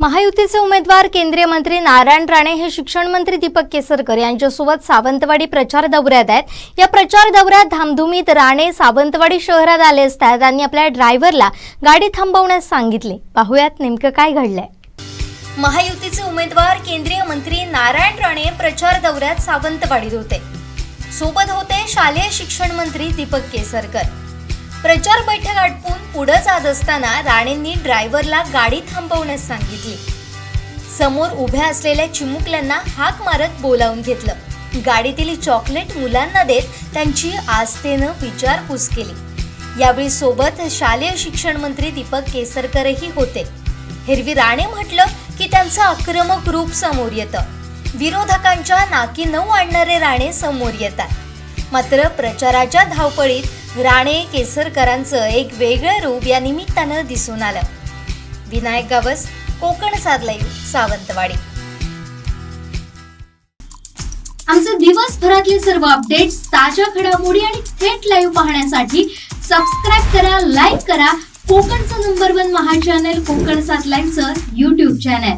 महायुतीचे उमेदवार केंद्रीय मंत्री नारायण राणे हे शिक्षण मंत्री दीपक केसरकर यांच्यासोबत सावंतवाडी प्रचार दौऱ्यात आहेत. या प्रचार दौऱ्यात धामधुमीत राणे सावंतवाडी शहरात आले असता त्यांनी आपल्या ड्रायव्हरला गाडी थांबवण्यास सांगितले. पाहुयात नेमकं काय घडलंय. महायुतीचे उमेदवार केंद्रीय मंत्री नारायण राणे प्रचार दौऱ्यात सावंतवाडीत होते. सोबत होते शालेय शिक्षण मंत्री दीपक केसरकर. प्रचार बैठक आटपून पुढे जात असताना राणेंनी ड्रायव्हरला गाडी थांबवण्यास सांगितली. समोर उभ्या असलेल्या चिमुकल्यांना हाक मारत बोलावून घेतलं. गाडीतील चॉकलेट मुलांना देत त्यांची आस्थेनं विचारपूस केली. यावेळी सोबत शालेय शिक्षण मंत्री दीपक केसरकरही होते. हिरवी राणे म्हटलं की त्यांचं आक्रमक रूप समोर येतं. विरोधकांच्या नाकी नऊ आणणारे राणे समोर येतात. मात्र प्रचाराच्या धावपळीत राणे केसरकरांचं एक वेगळं रूप या निमित्तानं दिसून आलं. विनायक गावस कोकण साधलंय सावंतवाडी. आमचे दिवसभरातले सर्व अपडेट्स ताज्या घडामोडी आणि थेट लाईव्ह पाहण्यासाठी सबस्क्राईब करा लाईक करा कोकणचं नंबर वन महा चॅनल कोकण सात लाईव्हचं युट्यूब चॅनल